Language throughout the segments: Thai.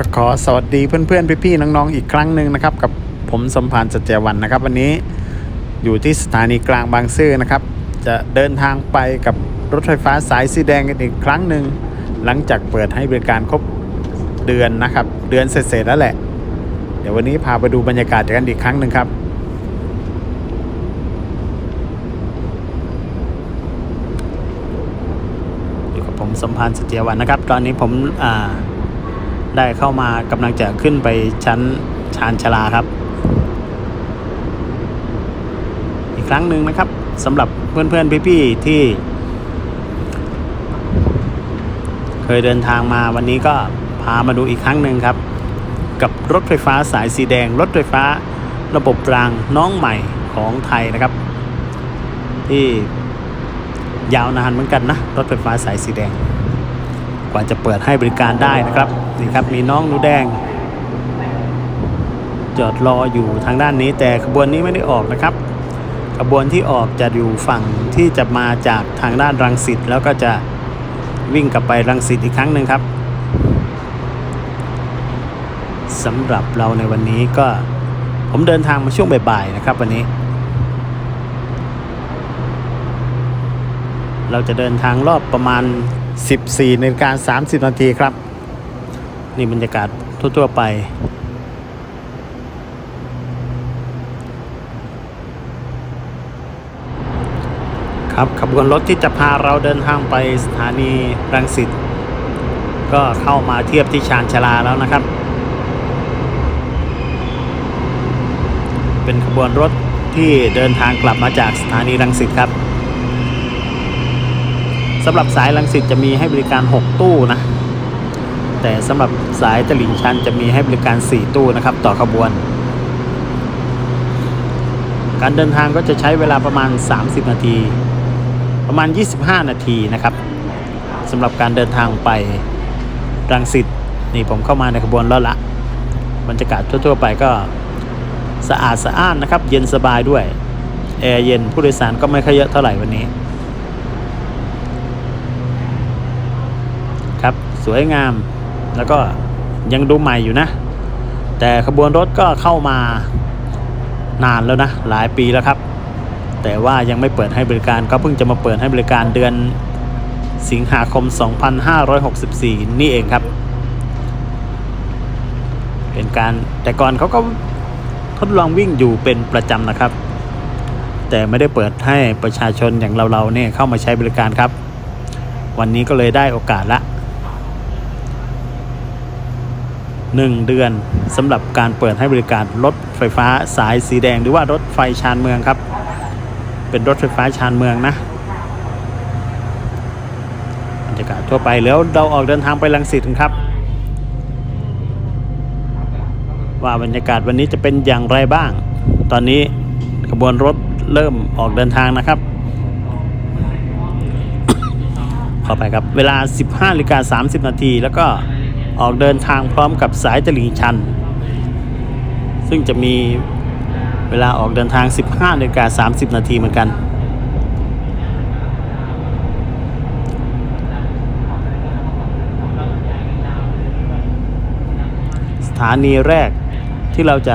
ก็ขอสวัสดีเพื่อนๆพี่ๆน้องๆอีกครั้งหนึ่งนะครับ กับผมสมพานสัจเจวันนะครับ วันนี้อยู่ที่สถานีกลางบางซื่อนะครับ จะเดินทางไปกับรถไฟฟ้าสายสีแดงกันอีกครั้งหนึ่งหลังจากเปิดให้บริการครบเดือนนะครับ เดือนเสร็จๆแล้วแหละ เดี๋ยววันนี้พาไปดูบรรยากาศกันอีกครั้งหนึ่งครับอยู่กับผมสมพานสเจีวันนะครับ ตอนนี้ผมอ่า ได้เข้ามากำลังจะขึ้นไปชั้นชานชลาครับ อีกครั้งหนึ่งนะครับสำหรับเพื่อนๆพี่ๆที่ เคยเดินทางมาวันนี้ก็พามาดูอีกครั้งหนึ่งครับ กับรถไฟฟ้าสายสีแดง รถไฟฟ้าระบบรางน้องใหม่ของไทยนะครับ ที่ยาวนานเหมือนกันนะ รถไฟฟ้าสายสีแดง กว่าจะเปิดให้บริการได้นะครับนี่ครับมีน้องหนูแดง จอดรออยู่ทางด้านนี้ แต่ขบวนนี้ไม่ได้ออกนะครับ ขบวนที่ออกจะอยู่ฝั่งที่จะมาจากทางด้านรังสิตแล้วก็จะวิ่งกลับไปรังสิตอีกครั้งหนึ่งครับสำหรับเราในวันนี้ก็ผมเดินทางมาช่วงบ่ายๆนะครับ วันนี้ เราจะเดินทางรอบประมาณ 14นาฬิกา30 นาทีครับ นี่บรรยากาศทั่ว ๆ ไป ครับขบวนรถที่จะพาเราเดินทางไปสถานีรังสิตก็เข้ามาเทียบที่ชานชาลาแล้วนะครับ เป็นขบวนรถที่เดินทางกลับมาจากสถานีรังสิตครับ สำหรับสายลังสิตจะมีให้บริการ 6 ตู้นะ แต่สำหรับสายตลิ่งชันจะมีให้บริการ 4 ตู้นะครับ ต่อขบวน การเดินทางก็จะใช้เวลาประมาณ 30 นาที ประมาณ 25 นาทีนะครับสำหรับการเดินทางไปรังสิตนี่ผมเข้ามาในขบวนแล้วละบรรยากาศทั่ว ๆ ไปก็สะอาดสะอ้านนะครับ เย็นสบายด้วยแอร์เย็นผู้โดยสารก็ไม่ค่อยเยอะเท่าไหร่วันนี้ ครับ สวยงาม แล้วก็ยังดูใหม่อยู่นะ แต่ขบวนรถก็เข้ามานานแล้วนะ หลายปีแล้วครับ แต่ว่ายังไม่เปิดให้บริการก็เพิ่งจะมาเปิดให้บริการเดือนสิงหาคม 2564 นี่เองครับ เป็นการแต่ก่อนเขาก็ทดลองวิ่งอยู่เป็นประจำนะครับ แต่ไม่ได้เปิดให้ประชาชนอย่างเราๆเนี่ยเข้ามาใช้บริการครับ วันนี้ก็เลยได้โอกาสละ 1 เดือนสำหรับการเปิดให้บริการรถไฟฟ้าสายสีแดง หรือว่ารถไฟชานเมืองครับ เป็นรถไฟฟ้าชานเมืองนะบรรยากาศทั่วไปแล้วเราออกเดินทางไปลังสิตครับ ว่าบรรยากาศวันนี้จะเป็นอย่างไรบ้าง ตอนนี้ขบวนรถเริ่มออกเดินทางนะครับขอไปครับ เวลา 15นาฬิกา30 นาทีแล้วก็ ออกเดินทางพร้อมกับสายตลิ่งชัน ซึ่งจะมีเวลาออกเดินทาง 15นาฬิกา30 นาทีเหมือนกัน สถานีแรกที่เราจะ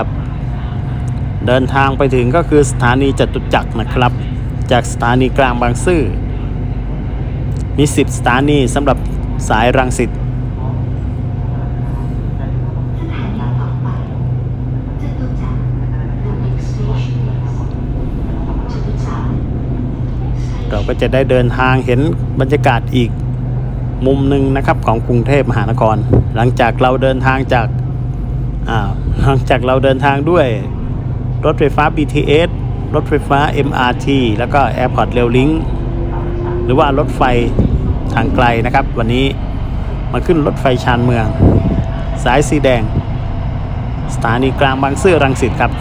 เดินทางไปถึงก็คือสถานีจตุจักรนะครับ จากสถานีกลางบางซื่อมี 10 สถานีสำหรับสายรังสิต เราก็จะได้เดินทางเห็นบรรยากาศอีกมุมหนึ่งนะครับของกรุงเทพมหานคร หลังจากเราเดินทางจากาหลังจากเราเดินทางด้วยรถไฟฟ้า BTS รถไฟฟ้า MRT แล้วก็ Airport Rail Link หรือว่ารถไฟทางไกลนะครับ วันนี้มาขึ้นรถไฟชานเมือง สายสีแดง สถานีกลางบางซื่อรังสิตครับ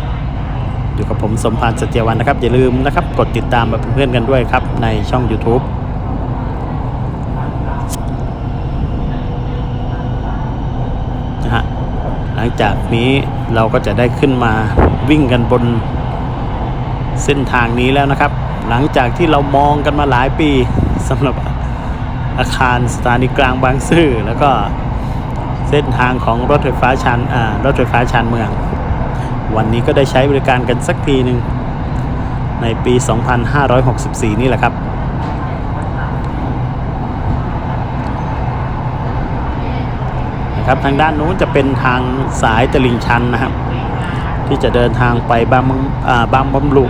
อยู่กับผมสมพานสเจียวันนะครับ อย่าลืมนะครับ กดติดตามมาเป็นเพื่อนกันด้วยครับ ในช่อง YouTube นะฮะหลังจากนี้เราก็จะได้ขึ้นมาวิ่งกันบนเส้นทางนี้แล้วนะครับ หลังจากที่เรามองกันมาหลายปีสำหรับอาคารสถานีกลางบางซื่อแล้วก็เส้นทางของรถไฟฟ้าชานอ่ารถไฟฟ้าชานเมือง วันนี้ก็ได้ใช้บริการกันสักทีหนึ่งในปี 2564 นี่แหละครับ นะครับ ทางด้านนู้นจะเป็นทางสายตลิ่งชันนะครับ ที่จะเดินทางไปบางบางบำรุ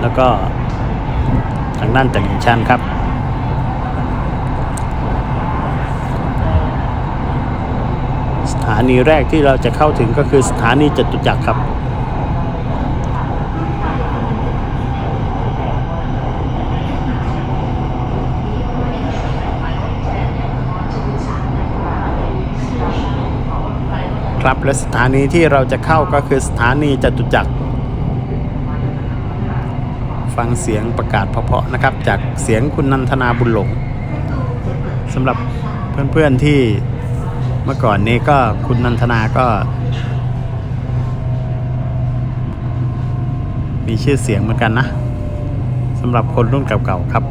แล้วก็ทางด้านตลิ่งชันครับ สถานีแรกที่เราจะเข้าถึงก็คือสถานีจตุจักรครับ ครับและสถานีที่เราจะเข้าก็คือสถานีจตุจักร ฟังเสียงประกาศเพาะๆนะครับ จากเสียงคุณนันทนาบุญหลงสำหรับเพื่อนๆที่ เมื่อก่อนนี้ก็คุณนันทนาก็ มีชื่อเสียงเหมือนกันนะสำหรับคนรุ่นเก่าๆครับ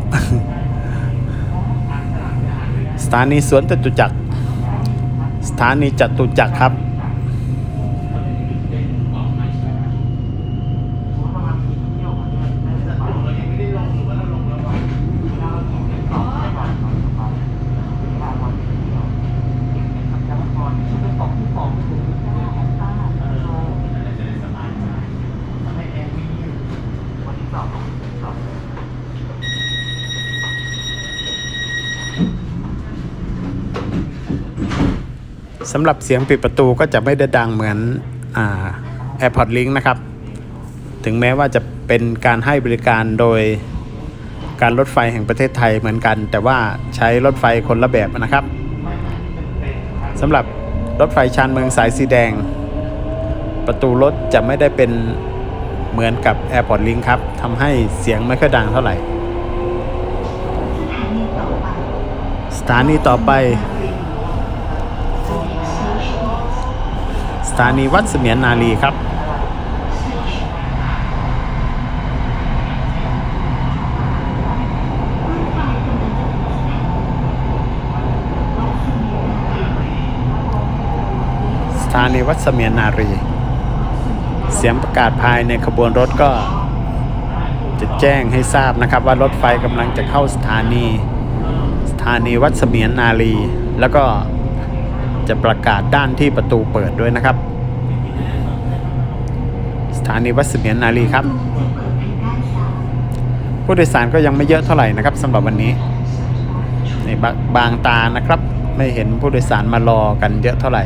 สถานีสวนจตุจักร สถานีจตุจักรครับ สำหรับเสียงปิดประตูก็จะไม่ได้ดังเหมือนอ่า AirPod Link นะครับ ถึงแม้ว่าจะเป็นการให้บริการโดยการรถไฟแห่งประเทศไทยเหมือนกัน แต่ว่าใช้รถไฟคนละแบบนะครับสำหรับรถไฟชานเมืองสายสีแดง ประตูรถจะไม่ได้เป็นเหมือนกับ AirPod Link ครับทำให้เสียงไม่ค่อยดังเท่าไหร่ สถานีต่อไป ถานีวัดเสมียนนาลีครับสถานีวัดเสมียนนารี เสียงประกาศภายในขบวนรถก็จะแจ้งให้ทราบนะครับว่ารถไฟกำลังจะเข้าสถานี สถานีวัดเสมียนนารีแล้วก็ จะประกาศด้านที่ประตูเปิดด้วยนะครับ สถานีวัดเสมียนนารีครับ ผู้โดยสารก็ยังไม่เยอะเท่าไหร่นะครับสำหรับวันนี้ในบางบางตานะครับ ไม่เห็นผู้โดยสารมารอกันเยอะเท่าไหร่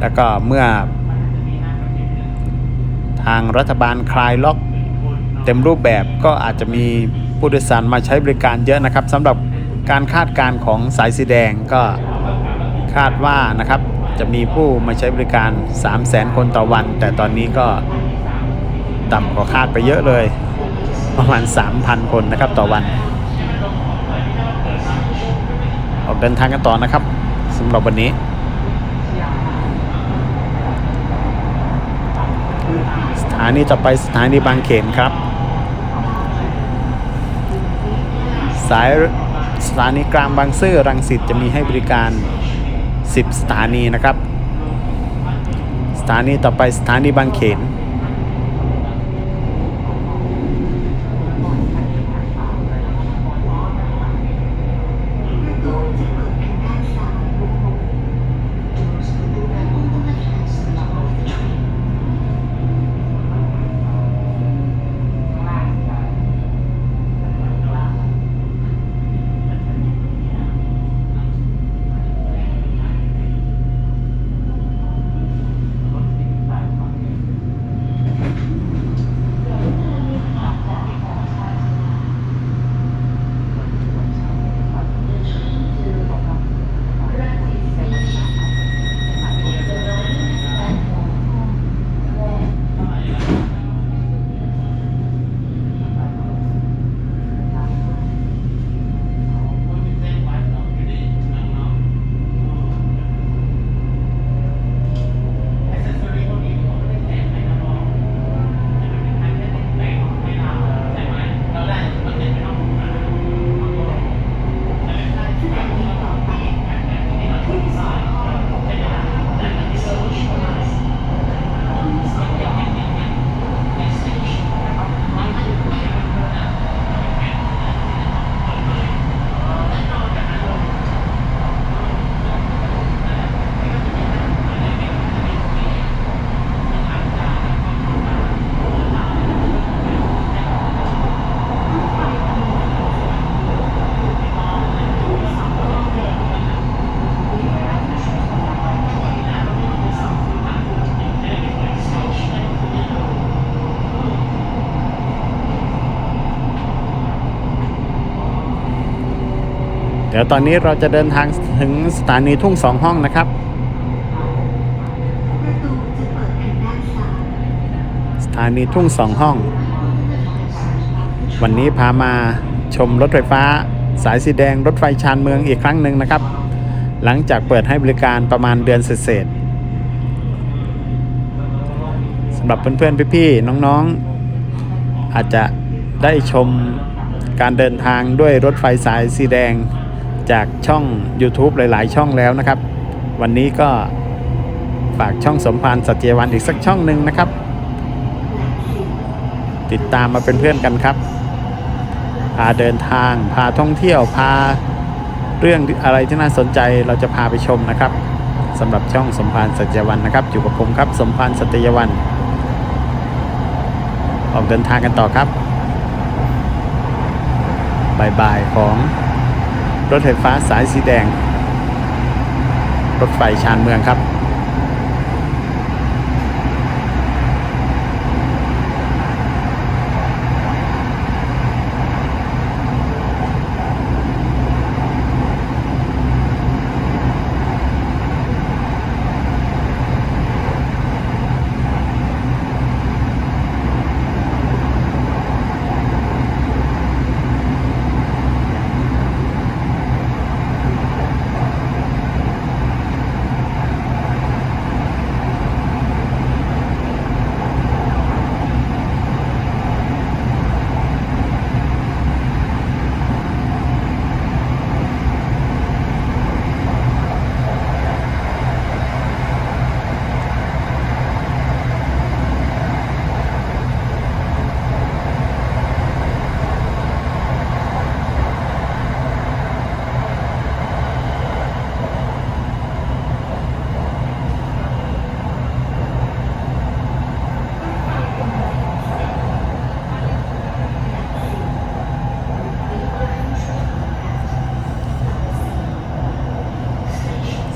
แล้วก็เมื่อ ทางรัฐบาลคลายล็อกเต็มรูปแบบก็อาจจะมีผู้โดยสารมาใช้บริการเยอะนะครับสำหรับ การคาดการณ์ของสายสีแดงก็คาดว่านะครับจะมีผู้มาใช้บริการ 3 0 0 0 0 0คนต่อวัน แต่ตอนนี้ก็ต่ำกว่าคาดไปเยอะเลย ประมาณ 3,000 คนนะครับต่อวัน ออกเดินทางกันต่อนะครับสำหรับวันนี้ สถานีต่อไปสถานีบางเขนครับ สาย สถานีกลางบางซื่อรังสิตจะมีให้บริการ 10 สถานีนะครับ สถานีต่อไปสถานีบางเขน ดี๋ยวตอนนี้เราจะเดินทางถึงสถานีทุ่งสองห้องนะครับ สถานีทุ่งสองห้อง วันนี้พามาชมรถไฟฟ้า สายสีแดงรถไฟชานเมืองอีกครั้งหนึ่งนะครับ หลังจากเปิดให้บริการประมาณเดือนเศษสำหรับเพื่อนๆพี่ๆน้องๆ อาจจะได้ชมการเดินทางด้วยรถไฟสายสีแดง จากช่อง YouTube หลาย ๆ ช่องแล้วนะครับ วันนี้ก็ฝากช่องสมพานสัจเจวันอีกสักช่องหนึ่งนะครับ ติดตามมาเป็นเพื่อนกันครับ พาเดินทาง พาท่องเที่ยว พาเรื่องอะไรที่น่าสนใจเราจะพาไปชมนะครับสำหรับช่องสมพานสัจเจวันนะครับ อยู่กับผมครับ สมพานสัจเจวันออกเดินทางกันต่อครับบ่ายของ รถไฟฟ้าสายสีแดง รถไฟชานเมืองครับ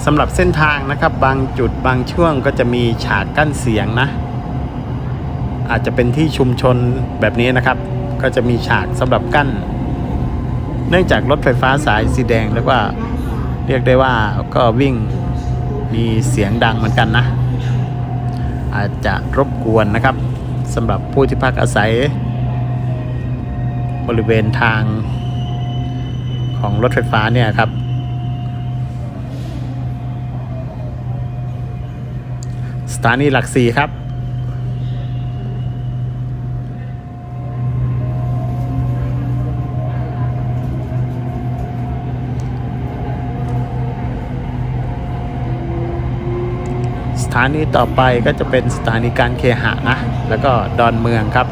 สำหรับเส้นทางนะครับบางจุดบางช่วงก็จะมีฉากกั้นเสียงนะ อาจจะเป็นที่ชุมชนแบบนี้นะครับ ก็จะมีฉากสำหรับกั้น เนื่องจากรถไฟฟ้าสายสีแดงแล้วก็เรียกได้ว่าก็วิ่งมีเสียงดังเหมือนกันนะ อาจจะรบกวนนะครับสำหรับผู้ที่พักอาศัย บริเวณทางของรถไฟฟ้าเนี่ยครับ ถานีหลักสี่ครับ สถานีต่อไปก็จะเป็นสถานีการเคหะนะ แล้วก็ดอนเมืองครับ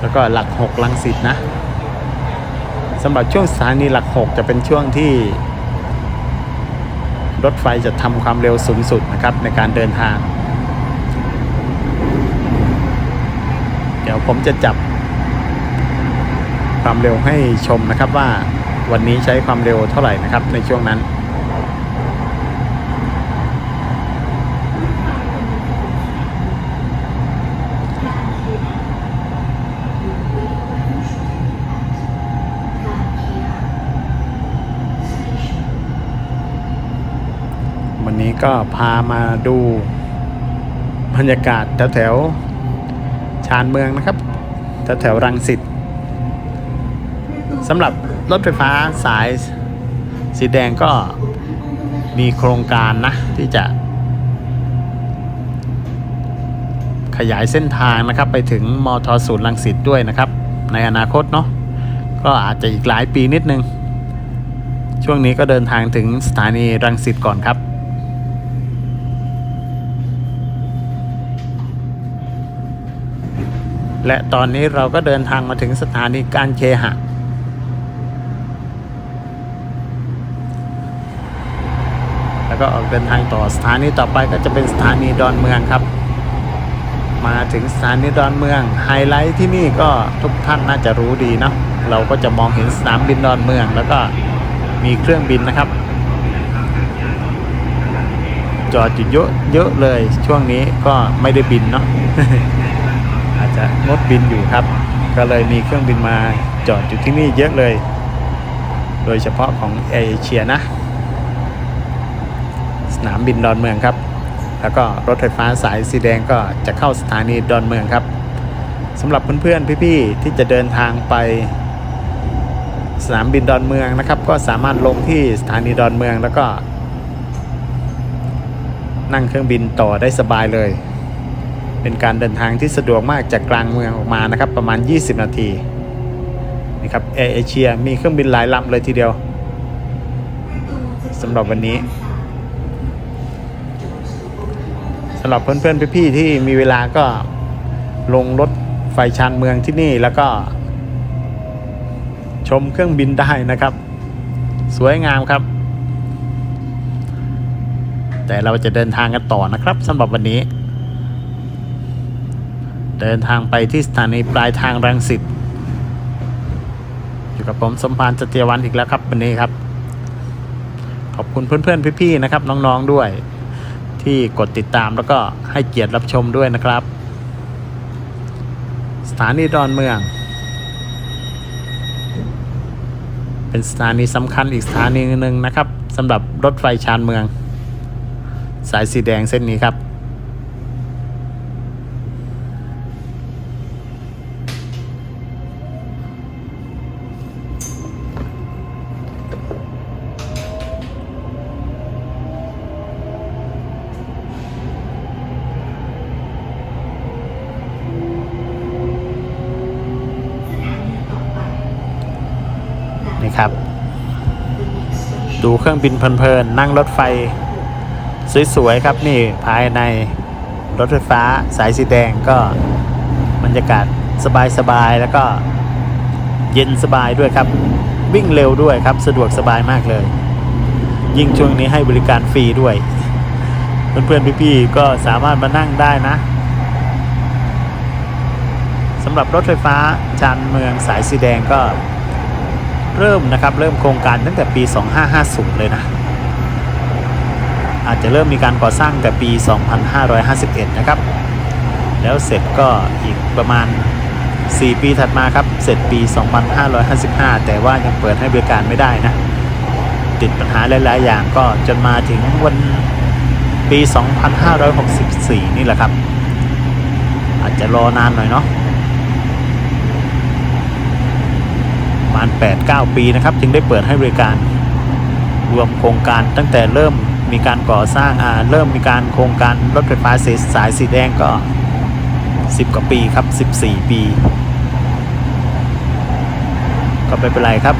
แล้วก็หลักหกลังสิตนะสำหรับช่วงสถานีหลักหกจะเป็นช่วงที่ รถไฟจะทำความเร็วสูงสุดนะครับในการเดินทาง เดี๋ยวผมจะจับความเร็วให้ชมนะครับว่าวันนี้ใช้ความเร็วเท่าไหร่นะครับในช่วงนั้น ก็พามาดูบรรยากาศแถวๆชานเมืองนะครับแถวๆรังสิตสำหรับรถไฟฟ้าสายสีแดงก็มีโครงการนะ ที่จะ ขยายเส้นทางนะครับ ไปถึงมทศูนย์รังสิตด้วยนะครับ ในอนาคตเนาะก็อาจจะอีกหลายปีนิดนึง ช่วงนี้ก็เดินทางถึงสถานีรังสิตก่อนครับ และตอนนี้เราก็เดินทางมาถึงสถานีการเคหะ แล้วก็ออกเดินทางต่อสถานีต่อไปก็จะเป็นสถานีดอนเมืองครับ มาถึงสถานีดอนเมือง ไฮไลท์ที่นี่ก็ทุกท่านน่าจะรู้ดีเนาะเราก็จะมองเห็นสนามบินดอนเมือง แล้วก็มีเครื่องบินนะครับ จอดอยู่เยอะเยอะเลยช่วงนี้ก็ไม่ได้บินเนาะ จะงดบินอยู่ครับ ก็เลยมีเครื่องบินมาจอดอยู่ที่นี่เยอะเลย โดยเฉพาะของเอเชียนะ สนามบินดอนเมืองครับ แล้วก็รถไฟฟ้าสายสีแดงก็จะเข้าสถานีดอนเมืองครับสำหรับเพื่อนๆพี่ๆที่จะเดินทางไปสนามบินดอนเมืองนะครับ ก็สามารถลงที่สถานีดอนเมืองแล้วก็ นั่งเครื่องบินต่อได้สบายเลย เป็นการเดินทางที่สะดวกมากจากกลางเมืองออกมานะครับ ประมาณ 20 นาทีนี่ครับแอร์เอเชียมีเครื่องบินหลายลำเลยทีเดียวสำหรับวันนี้สำหรับเพื่อนๆพี่ๆที่มีเวลาก็ลงรถไฟชานเมืองที่นี่แล้วก็ชมเครื่องบินได้นะครับ สวยงามครับ แต่เราจะเดินทางกันต่อนะครับสำหรับวันนี้ เดินทางไปที่สถานีปลายทางรังสิตอยู่กับผมสมพานสเตียวันอีกแล้วครับวันนี้ครับ ขอบคุณเพื่อนๆพี่ๆนะครับ น้องๆด้วย ที่กดติดตามแล้วก็ให้เกียรติรับชมด้วยนะครับ สถานีดอนเมือง เป็นสถานีสำคัญอีกสถานีหนึ่งนะครับสำหรับรถไฟชานเมือง สายสีแดงเส้นนี้ครับ เครื่องบินเพลินๆนั่งรถไฟ สวยๆครับนี่ภายในรถไฟฟ้าสายสีแดงก็บรรยากาศสบายๆแล้วก็เย็นสบายด้วยครับ วิ่งเร็วด้วยครับ สะดวกสบายมากเลย ยิ่งช่วงนี้ให้บริการฟรีด้วย เพื่อนๆพี่ๆก็สามารถมานั่งได้นะสำหรับรถไฟฟ้าชานเมืองสายสีแดงก็ เริ่มนะครับเริ่มโครงการตั้งแต่ปี 2550 เลยนะ อาจจะเริ่มมีการก่อสร้างแต่ปี 2551 นะครับ แล้วเสร็จก็อีกประมาณ 4 ปีถัดมาครับ เสร็จปี 2555 แต่ว่ายังเปิดให้บริการไม่ได้นะ ติดปัญหาหลาย ๆ อย่างก็จนมาถึงวันปี 2564 นี่แหละครับ อาจจะรอนานหน่อยเนาะ ประ มาณ 8-9 ปีนะครับ จึงได้เปิดให้บริการรวมโครงการตั้งแต่เริ่มมีการก่อสร้างเริ่มมีการโครงการรถไฟฟ้าสายสายสีแดงก็ 10 กว่าปีครับ 14 ปี ก็ไม่เป็นไรครับ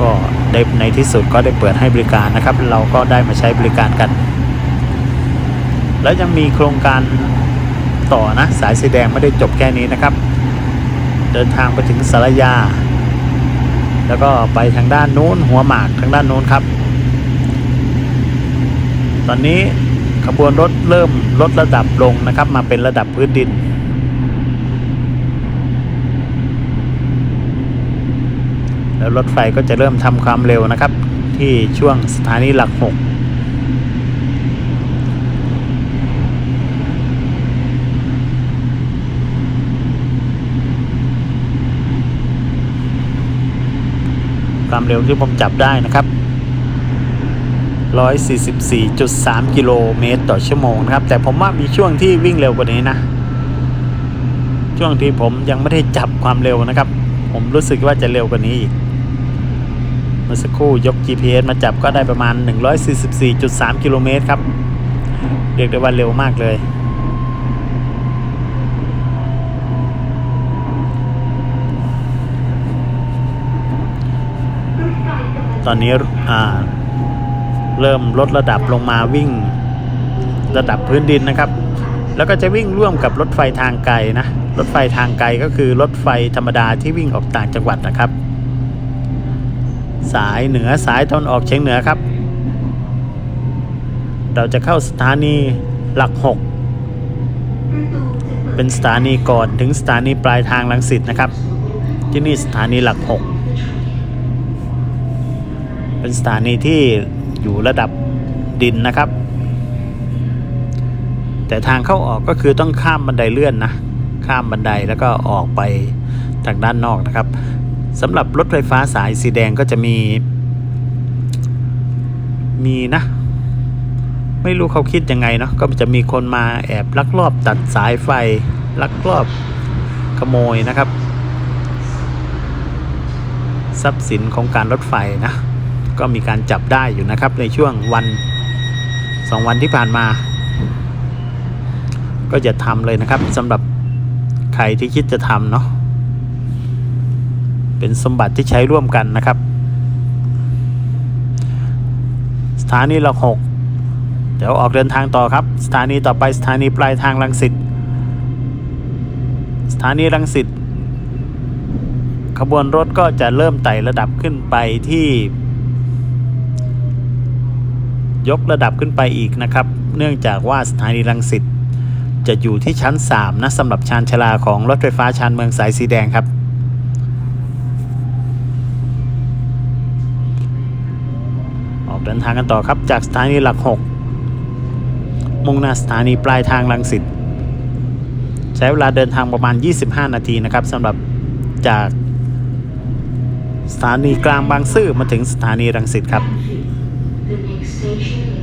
ก็ได้ในที่สุดก็ได้เปิดให้บริการนะครับ เราก็ได้มาใช้บริการกัน แล้วยังมีโครงการต่อนะสายสีแดงไม่ได้จบแค่นี้นะครับ เดินทางไปถึงสารยา แล้วก็ไปทางด้านนู้นหัวหมากทางด้านนู้นครับ ตอนนี้ขบวนรถเริ่มลดระดับลงนะครับ มาเป็นระดับพื้นดิน แล้วรถไฟก็จะเริ่มทำความเร็วนะครับ ที่ช่วงสถานีหลักหก ความเร็วที่ผมจับได้นะครับ 144.3 กิโลเมตรต่อชั่วโมงนะครับ แต่ผมว่ามีช่วงที่วิ่งเร็วกว่านี้นะ ช่วงที่ผมยังไม่ได้จับความเร็วนะครับ ผมรู้สึกว่าจะเร็วกว่านี้อีกเมื่อสักครู่ยก GPS มาจับก็ได้ประมาณ 144.3 กิโลเมตรครับ เรียกได้ว่าเร็วมากเลย ตอนนี้อ่าเริ่มลดระดับลงมาวิ่งระดับพื้นดินนะครับ แล้วก็จะวิ่งร่วมกับรถไฟทางไกลนะ รถไฟทางไกลก็คือรถไฟธรรมดาที่วิ่งออกต่างจังหวัดนะครับ สายเหนือสายตะวันออกเฉียงเหนือครับ เราจะเข้าสถานีหลักหกเป็นสถานีก่อนถึงสถานีปลายทางลังสิตนะครับ ที่นี่สถานีหลักหก เป็นสถานีที่อยู่ระดับดินนะครับ แต่ทางเข้าออกก็คือต้องข้ามบันไดเลื่อนนะ ข้ามบันไดแล้วก็ออกไปทางด้านนอกนะครับสำหรับรถไฟฟ้าสายสีแดงก็จะมี มีนะ ไม่รู้เขาคิดยังไงเนาะก็จะมีคนมาแอบลักลอบตัดสายไฟลักลอบขโมยนะครับ ทรัพย์สินของการรถไฟนะ ก็มีการจับได้อยู่นะครับ ในช่วงวันสองวันที่ผ่านมา ก็จะทำเลยนะครับสำหรับใครที่คิดจะทำเนาะเป็นสมบัติที่ใช้ร่วมกันนะครับ สถานีหลักหกเดี๋ยวออกเดินทางต่อครับ สถานีต่อไปสถานีปลายทางรังสิตสถานีรังสิตขบวนรถก็จะเริ่มไต่ระดับขึ้นไปที่ ยกระดับขึ้นไปอีกนะครับ เนื่องจากว่าสถานีรังสิตจะอยู่ที่ชั้น 3 นะสำหรับชานชาลาของรถไฟฟ้าชานเมืองสายสีแดงครับออกเดินทางกันต่อครับจากสถานีหลัก 6 มุ่งหน้าสถานีปลายทางรังสิตใช้เวลาเดินทางประมาณ 25 นาทีนะครับสำหรับจากสถานีกลางบางซื่อมาถึงสถานีรังสิตครับ station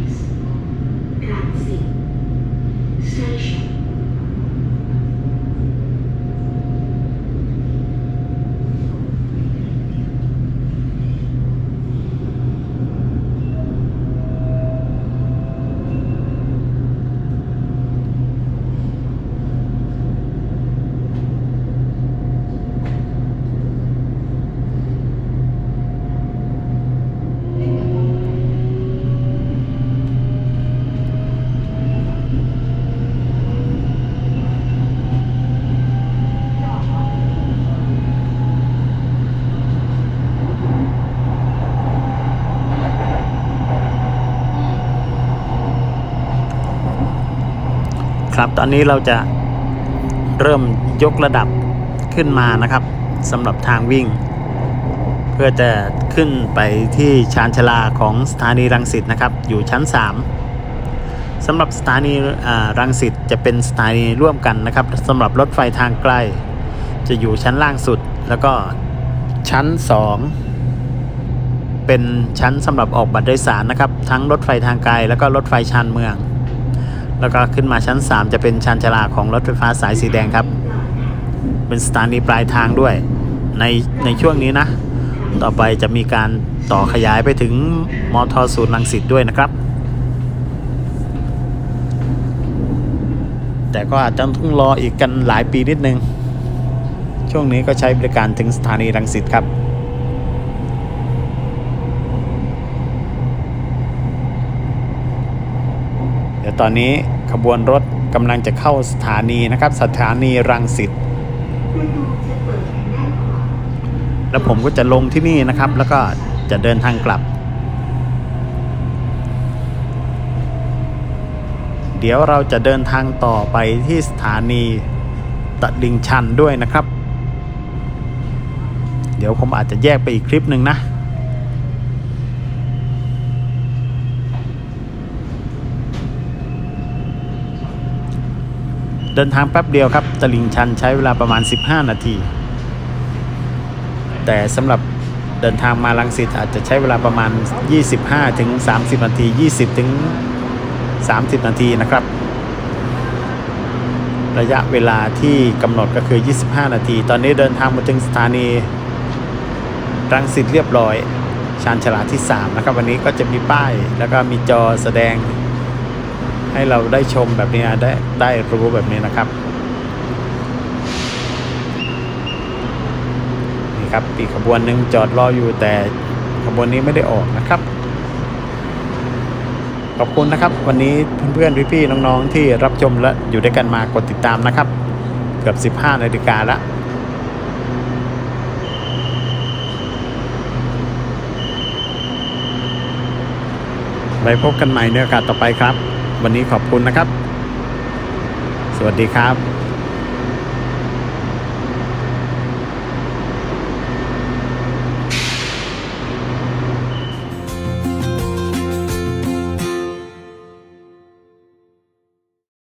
ครับ ตอนนี้เราจะเริ่มยกระดับขึ้นมานะครับสำหรับทางวิ่ง เพื่อจะขึ้นไปที่ชานชาลาของสถานีรังสิตนะครับ อยู่ชั้น 3สำหรับสถานีรังสิตจะเป็นสถานีร่วมกันนะครับสำหรับรถไฟทางไกล จะอยู่ชั้นล่างสุดแล้วก็ชั้น 2 เป็นชั้นสำหรับออกบัตรโดยสารนะครับ ทั้งรถไฟทางไกลแล้วก็รถไฟชานเมือง แล้วก็ขึ้นมาชั้น 3 จะเป็นชานชาลาของรถไฟฟ้าสายสีแดงครับ เป็นสถานีปลายทางด้วย ในในช่วงนี้นะ ต่อไปจะมีการต่อขยายไปถึงมทศูนย์ลังสิตด้วยนะครับ แต่ก็อาจจะต้องรออีกกันหลายปีนิดนึง ช่วงนี้ก็ใช้บริการถึงสถานีรังสิตครับ เดี๋ยวตอนนี้ขบวนรถกำลังจะเข้าสถานีนะครับ สถานีรังสิตแล้วผมก็จะลงที่นี่นะครับ แล้วก็จะเดินทางกลับ เดี๋ยวเราจะเดินทางต่อไปที่สถานีตลิ่งชันด้วยนะครับ เดี๋ยวผมอาจจะแยกไปอีกคลิปหนึ่งนะ เดินทางแป๊บเดียวครับตลิ่งชันใช้เวลาประมาณ 15 นาที แต่สำหรับเดินทางมาลังสิตอาจจะใช้เวลาประมาณ 25ถึง30 นาที 20ถึง30 นาทีนะครับ ระยะเวลาที่กำหนดก็คือ 25 นาที ตอนนี้เดินทางมาถึงสถานีรังสิตเรียบร้อย ชานชาลาที่ 3 นะครับ วันนี้ก็จะมีป้าย แล้วก็มีจอแสดง ให้เราได้ชมแบบนี้ได้ได้รู้แบบนี้นะครับนี่ครับอีกขบวนหนึ่งจอดรออยู่แต่ขบวนนี้ไม่ได้ออกนะครับ ขอบคุณนะครับ วันนี้เพื่อนๆพี่ๆน้องๆ ที่รับชมและอยู่ด้วยกันมากดติดตามนะครับเกือบ 15นาฬิกาละไว้พบกันใหม่ในโอกาสต่อไปครับ วันนี้ขอบคุณนะครับ สวัสดีครับ